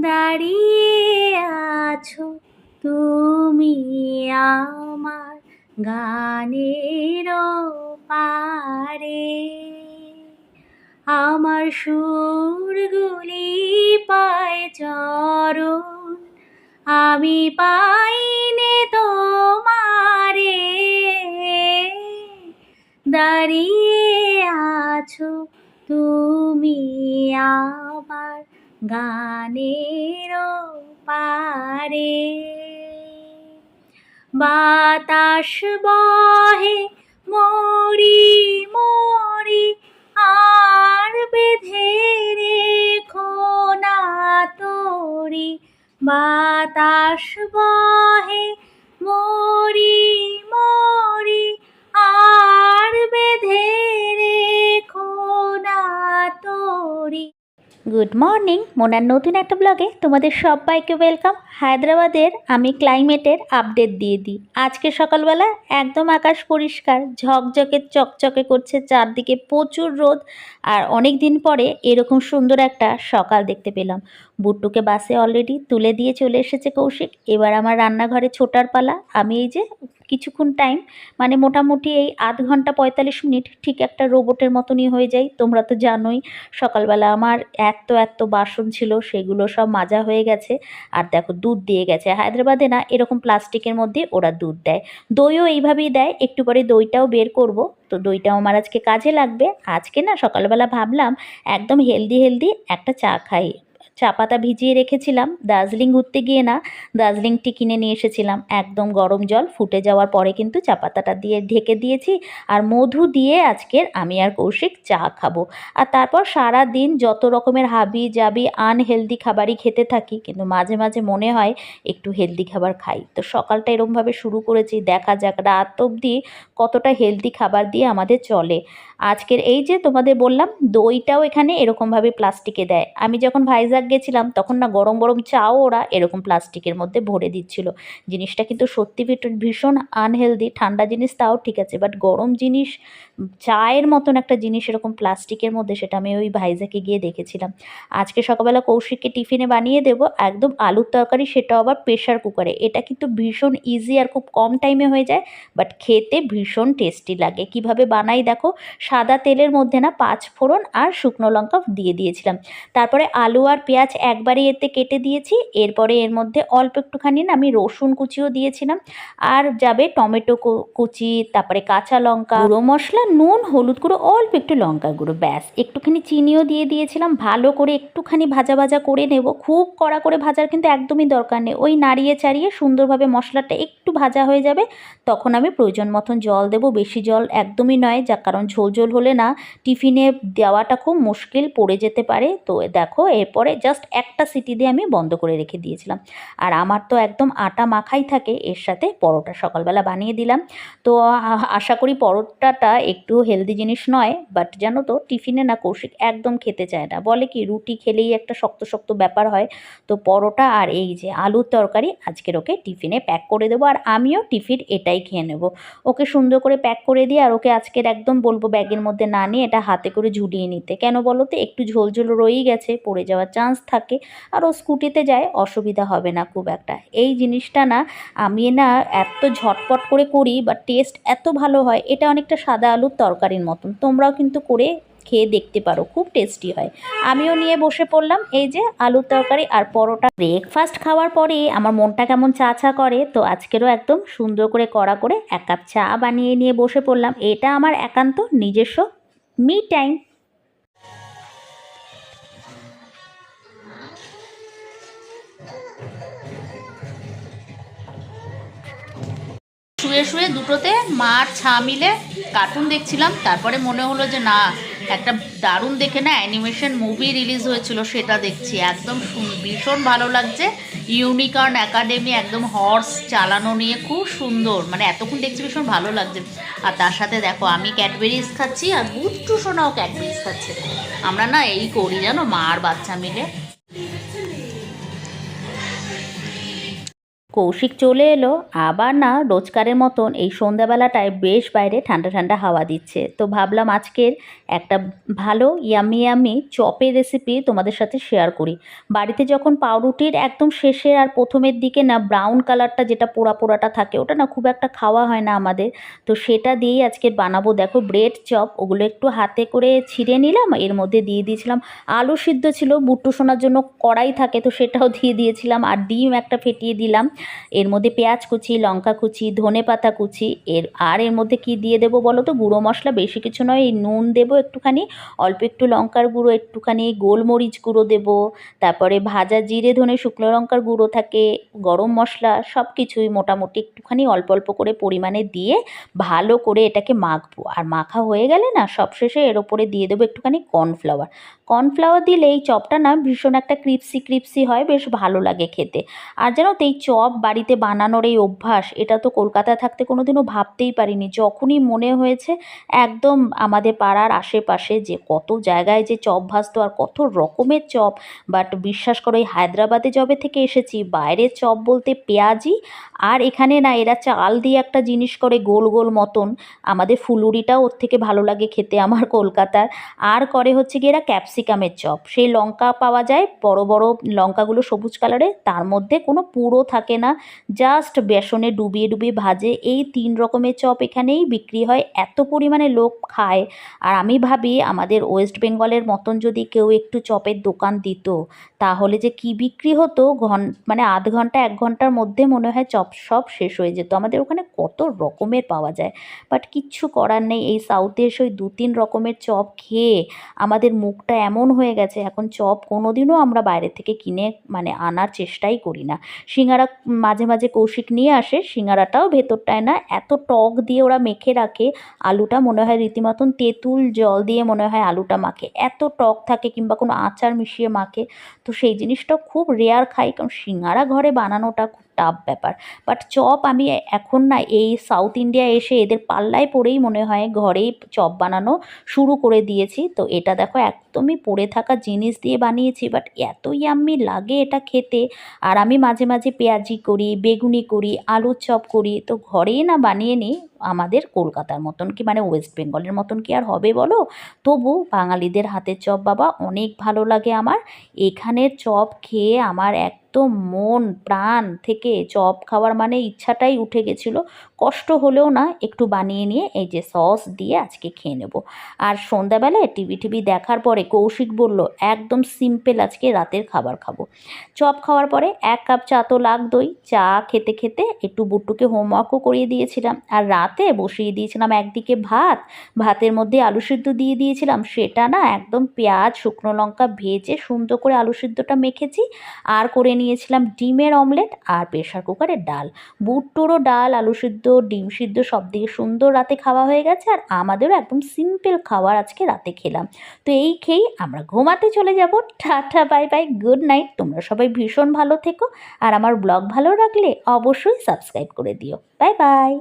দাঁড়িয়ে আছো তুমি আমার গানের পারে। আমার সুরগুলি পায় চরণ, আমি পাইনে তোমারে। দাঁড়িয়ে আছো তুমি আমার গানের পারে। বাতাস বহে, মরি মরি, আর বেঁধে রেখো না তোরি। বাতাস বহে, মরি মরি, আর বেঁধে গুড মর্নিং মোনার নতুন একটা ব্লগে তোমাদের সবাইকে ওয়েলকাম হায়দ্রাবাদের আমি ক্লাইমেটের আপডেট দিয়ে দিই। আজকে সকালবেলা একদম আকাশ পরিষ্কার, ঝকঝকে, চকচকে করছে, চারদিকে প্রচুর রোদ আর অনেক দিন পরে এরকম সুন্দর একটা সকাল দেখতে পেলাম। বুট্টুকে বাসে অলরেডি তুলে দিয়ে চলে এসেছে কৌশিক। এবার আমার রান্নাঘরে ছোটার পালা। আমি এই যে কিছুক্ষণ টাইম মানে মোটামুটি এই আধ ঘণ্টা পঁয়তাল্লিশ মিনিট ঠিক একটা রোবটের মতনই হয়ে যায়। তোমরা তো জানোই, সকালবেলা আমার এত এত বাসন ছিল, সেগুলো সব মাজা হয়ে গেছে। আর দেখো দুধ দিয়ে গেছে। হায়দ্রাবাদে না এরকম প্লাস্টিকের মধ্যে ওরা দুধ দেয়। দইও এইভাবেই দেয়, একটু পরে দইটাও বের করব। তো দইটাও আমার আজকে কাজে লাগবে। আজকে না সকালবেলা ভাবলাম, একদম হেলদি হেলদি একটা চা খাই। চা পাতা ভিজিয়ে রেখেছিলাম। দার্জিলিং ঘুরতে গিয়ে না, দার্জিলিংটি কিনে নিয়ে এসেছিলাম। একদম গরম জল, ফুটে যাওয়ার পরে কিন্তু চা পাতাটা দিয়ে ঢেকে দিয়েছি আর মধু দিয়ে আজকের আমি আর কৌশিক চা খাব। আর তারপর সারা দিন যত রকমের হাবি জাবি আনহেলদি খাবারই খেতে থাকি, কিন্তু মাঝে মাঝে মনে হয় একটু হেলদি খাবার খাই। তো সকালটা এরমভাবে শুরু করেছি, দেখা যাক রাত অবধি কতটা হেলদি খাবার দিয়ে আমাদের চলে। আজকের এই যে তোমাদের বললাম, দইটাও এখানে এরকমভাবে প্লাস্টিকে দেয়। আমি যখন ভাইজাগ গেছিলাম, তখন না গরম গরম চাও ওরা এরকম প্লাস্টিকের মধ্যে ভরে দিচ্ছিল। জিনিসটা কিন্তু সত্যি ভীষণ আনহেলদি ঠান্ডা জিনিস তাও ঠিক আছে বাট গরম জিনিস, চায়ের মতন একটা জিনিস এরকম প্লাস্টিকের মধ্যে, সেটা আমি ওই ভাইজাকে গিয়ে দেখেছিলাম। আজকে সকালবেলা কৌশিককে টিফিনে বানিয়ে দেবো, একদম আলুর তরকারি সেটাও আবার প্রেশার কুকারে এটা কিন্তু ভীষণ ইজি আর খুব কম টাইমে হয়ে যায় বাট খেতে ভীষণ টেস্টি লাগে। কীভাবে বানাই দেখো সাদা তেলের মধ্যে না পাঁচ ফোড়ন আর শুকনো লঙ্কা দিয়ে দিয়েছিলাম। তারপরে আলু আর পেঁয়াজ একবারই এতে কেটে দিয়েছি। এরপরে এর মধ্যে অল্প একটুখানি না আমি রসুন কুচিও দিয়েছিলাম। আর যাবে টমেটো কুচি, তারপরে কাঁচা লঙ্কা, গুঁড়ো মশলা, নুন, হলুদ গুঁড়ো, অল্প একটু লঙ্কা গুঁড়ো, ব্যাস। একটুখানি চিনিও দিয়ে দিয়েছিলাম। ভালো করে একটুখানি ভাজা ভাজা করে নেব। খুব কড়া করে ভাজার কিন্তু একদমই দরকার নেই। ওই নাড়িয়ে চাড়িয়ে সুন্দরভাবে মশলাটা একটু ভাজা হয়ে যাবে, তখন আমি প্রয়োজন মতন জল দেব। বেশি জল একদমই নয়, যার কারণ ঝোল ঝোল হলে না টিফিনে দেওয়াটা খুব মুশকিল, পড়ে যেতে পারে। তো দেখো, এরপরে জাস্ট একটা সিটি দিয়ে আমি বন্ধ করে রেখে দিয়েছিলাম। আর আমার তো একদম আটা মাখাই থাকে, এর সাথে পরোটা সকালবেলা বানিয়ে দিলাম। তো আশা করি পরোটাটা একটু হেলদি জিনিস নয় বাট জানো তো, টিফিনে না কৌশিক একদম খেতে চায় না। বলে কি, রুটি খেলেই একটা শক্ত শক্ত ব্যাপার হয়। তো পরোটা আর এই যে আলুর তরকারি, আজকের ওকে টিফিনে প্যাক করে দেবো। আর আমিও টিফিন এটাই খেয়ে নেব। ওকে সুন্দর করে প্যাক করে দিয়ে আর ওকে আজকের একদম বলব ব্যাগের মধ্যে না নিয়ে এটা হাতে করে ঝুলিয়ে নিতে। কেন বলো তো? একটু ঝোল ঝোল রয়েই গেছে, পড়ে যাওয়ার চান্স থাকে, আর ও স্কুটিতে যায়, অসুবিধা হবে না খুব একটা। এই জিনিসটা না, আমি না এত ঝটপট করে করি বা টেস্ট এত ভালো হয়, এটা অনেকটা সাদা আলুর তরকারির মতন। তোমরাও কিন্তু করে খেয়ে দেখতে পারো, খুব টেস্টি হয়। আমিও নিয়ে বসে পড়লাম, এই যে আলুর তরকারি আর পরোটা। ব্রেকফাস্ট খাওয়ার পরে আমার মনটা কেমন চা চা করে, তো আজকেরও একদম সুন্দর করে কড়া করে এক কাপ চা বানিয়ে নিয়ে বসে পড়লাম। এটা আমার একান্ত নিজস্ব মি টাইম শুয়ে শুয়ে দুটোতে মা আর ছা মিলে কার্টুন দেখছিলাম, তারপরে মনে হলো যে না একটা দারুণ দেখে না অ্যানিমেশন মুভি রিলিজ হয়েছিল, সেটা দেখছি। একদম ভীষণ ভালো লাগছে। ইউনিকর্ন একাডেমি একদম হর্স চালানো নিয়ে খুব সুন্দর। মানে এতক্ষণ দেখছি ভীষণ ভালো লাগছে। আর তার সাথে দেখো, আমি ক্যাডবেরিজ খাচ্ছি আর বুট্টু সোনাও ক্যাডবেরিজ খাচ্ছে। আমরা না এই করি জানো, মা আর বাচ্চা মিলে। কৌশিক চলে এলো। আবার না রোজকারের মতন এই সন্ধ্যাবেলাটায় বেশ বাইরে ঠান্ডা ঠান্ডা হাওয়া দিচ্ছে। তো ভাবলাম আজকের একটা ভালো ইয়ামি ইয়ামি চপের রেসিপি তোমাদের সাথে শেয়ার করি। বাড়িতে যখন পাউরুটির একদম শেষে আর প্রথমের দিকে না ব্রাউন কালারটা যেটা পোড়া পোড়াটা থাকে, ওটা না খুব একটা খাওয়া হয় না আমাদের। তো সেটা দিয়েই আজকে বানাবো। দেখো ব্রেড চপ, ওগুলো একটু হাতে করে ছিঁড়ে নিলাম। এর মধ্যে দিয়ে দিয়েছিলাম আলু সিদ্ধ ছিল, বুট্টু শোনার জন্য কড়াই থাকে, তো সেটাও দিয়ে দিয়েছিলাম। আর ডিম একটা ফেটিয়ে দিলাম। এর মধ্যে পেঁয়াজ কুচি, লঙ্কা কুচি, ধনে পাতা কুচি, এর, আর এর মধ্যে কি দিয়ে দেবো বলো তো? গুঁড়ো মশলা বেশি কিছু নয়, এই নুন দেবো একটুখানি, অল্প একটু লঙ্কার গুঁড়ো, একটুখানি গোলমরিচ গুঁড়ো দেবো, তারপরে ভাজা জিরে, ধনে শুকনো লঙ্কার গুঁড়ো থাকে, গরম মশলা সব কিছুই মোটামুটি একটুখানি অল্প অল্প করে পরিমাণে দিয়ে ভালো করে এটাকে মাখবো। আর মাখা হয়ে গেলে না সবশেষে এর ওপরে দিয়ে দেবো একটুখানি কর্নফ্লাওয়ার। কর্নফ্লাওয়ার দিলে এই চপটা না ভীষণ একটা ক্রিপসি ক্রিপসি হয়, বেশ ভালো লাগে খেতে। আর জানো তো এই চপ বাড়িতে বানানোর এই অভ্যাস, এটা তো কলকাতায় থাকতে কোনো দিনও ভাবতেই পারিনি। যখনই মনে হয়েছে একদম আমাদের পাড়ার আশেপাশে যে কত জায়গায় যে চপ ভাজতো আর কত রকমের চপ বাট বিশ্বাস করো এই হায়দ্রাবাদে যবে থেকে এসেছি, বাইরের চপ বলতে পেঁয়াজি, আর এখানে না এরা চাল দিয়ে একটা জিনিস করে গোল গোল মতন, আমাদের ফুলুরিটাও ওর থেকে ভালো লাগে খেতে আমার কলকাতার। আর করে হচ্ছে গিয়ে এরা ক্যাপসিকামের চপ। সেই লঙ্কা পাওয়া যায়, বড় বড় লঙ্কাগুলো সবুজ কালারে, তার মধ্যে কোনো পুরো থাকে না। জাস্ট বেসনে ডুবিয়ে ডুবিয়ে ভাজে, এই তিন রকমের চপ এখানেই বিক্রি হয়, এত পরিমাণে লোক খায়। আর আমি ভাবি, আমাদের ওয়েস্ট বেঙ্গলের মতন যদি কেউ একটু চপের দোকান দিত তাহলে যে কি বিক্রি হতো ঘন মানে আধ ঘণ্টা, এক ঘণ্টার মধ্যে মনে হয় চপ সব শেষ হয়ে যেত। আমাদের ওখানে কত রকমের পাওয়া যায়। বাট কিচ্ছু করার নেই। এই সাউথে এসে ওই দু তিন রকমের চপ খেয়ে আমাদের মুখটা এমন হয়ে গেছে। এখন চপ কোনো দিনও আমরা বাইরে থেকে কিনে মানে আনার চেষ্টাই করি না। সিঙ্গারা মাঝে মাঝে কৌশিক নিয়ে আসে, সিঙ্গারাটাও ভেতরটায় না, এত টক দিয়ে ওরা মেখে রাখে, আলুটা মনে হয় রীতিমতন তেঁতুল জল দিয়ে মনে হয় আলুটা মাখে। এত টক থাকে কিংবা কোনো আচার মিশিয়ে মাখে। তো সেই জিনিসটা খুব রেয়ার খাই কারণ সিঙ্গারা ঘরে বানানোটা খুব টাফ ব্যাপার। বাট চপ আমি এখন না এই সাউথ ইন্ডিয়া এসে এদের পাল্লায় পড়েই মনে হয় ঘরেই চপ বানানো শুরু করে দিয়েছি। তো এটা দেখো একদমই পড়ে থাকা জিনিস দিয়ে বানিয়েছি বাট এত ইয়াম্মি লাগে এটা খেতে। আর আমি মাঝে মাঝে পেঁয়াজি করি, বেগুনি করি, আলুর চপ করি। তো ঘরেই না বানিয়ে নিই আমাদের কলকাতার মতন কি মানে ওয়েস্ট বেঙ্গলের মতন কি আর হবে বলো? তবু বাঙালিদের হাতের চপ বাবা অনেক ভালো লাগে আমার। এখানের চপ খেয়ে আমার একদম মন, প্রাণ থেকে চপ খাওয়ার মানে ইচ্ছাটাই উঠে গেছিল। কষ্ট হলেও না, একটু বানিয়ে নিয়ে এই যে সস দিয়ে আজকে খেয়ে নেব। আর সন্ধ্যাবেলায় টিভি টিভি দেখার পরে কৌশিক বলল, একদম সিম্পল আজকে রাতের খাবার খাব। চপ খাওয়ার পরে এক কাপ চা তো লাগতোই। চা খেতে খেতে একটু বুট্টুকে হোমওয়ার্কও করিয়ে দিয়েছিলাম। আর রাতে বসিয়ে দিয়েছিলাম একদিকে ভাত, ভাতের মধ্যে আলু সিদ্ধ দিয়ে দিয়েছিলাম। সেটা না একদম পেঁয়াজ, শুকনো লঙ্কা ভেজে সুন্দর করে আলু সিদ্ধটা মেখেছি। আর করে নিয়েছিলাম ডিমের অমলেট আর প্রেশার কুকারে ডাল। বুট্টোরও ডাল, আলু সিদ্ধ, ডিম সিদ্ধ সব দিকে সুন্দর রাতে খাওয়া হয়ে গেছে আর আমাদেরও একদম সিম্পল খাবার আজকে রাতে খেলাম। তো এই খেয়েই আমরা ঘুমাতে চলে যাব। Tata, bye bye, good night. তোমরা সবাই ভীষণ ভালো থেকো আর আমার ব্লগ ভালো রাখলে অবশ্যই সাবস্ক্রাইব করে দিও। Bye bye.